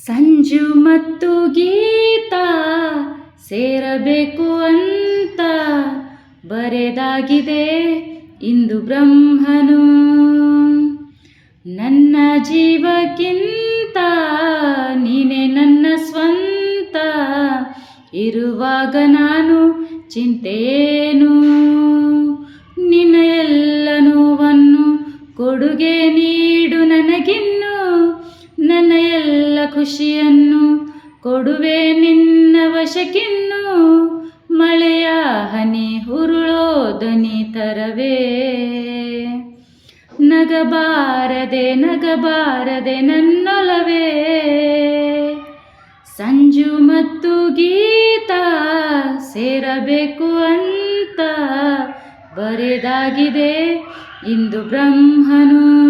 ಸಂಜು ಮತ್ತು ಗೀತಾ ಸೇರಬೇಕು ಅಂತ ಬರೆದಾಗಿದೆ ಇಂದು ಬ್ರಹ್ಮನು. ನನ್ನ ಜೀವಕ್ಕಿಂತ ನೀನೆ ನನ್ನ ಸ್ವಂತ. ಇರುವಾಗ ನಾನು ಚಿಂತೆಯೇನು? ನಿನ್ನ ಎಲ್ಲ ನೋವನ್ನು ಕೊಡುಗೆ ನೀಡು ಖುಷಿಯನ್ನು ಕೊಡುವೆ ನಿನ್ನ ವಶಕ್ಕಿನ್ನು. ಮಳೆಯ ಹನಿ ಹುರುಳೋ ತರವೇ. ನಗಬಾರದೆ ನಗಬಾರದೆ ನನ್ನೊಲವೇ. ಸಂಜು ಮತ್ತು ಗೀತ ಸೇರಬೇಕು ಅಂತ ಬರೆದಾಗಿದೆ ಇಂದು ಬ್ರಹ್ಮನು.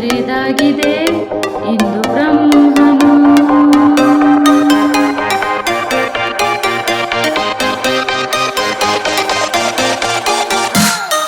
ಮರೆದಾಗಿದೆ ಇಂದು ಬ್ರಹ್ಮ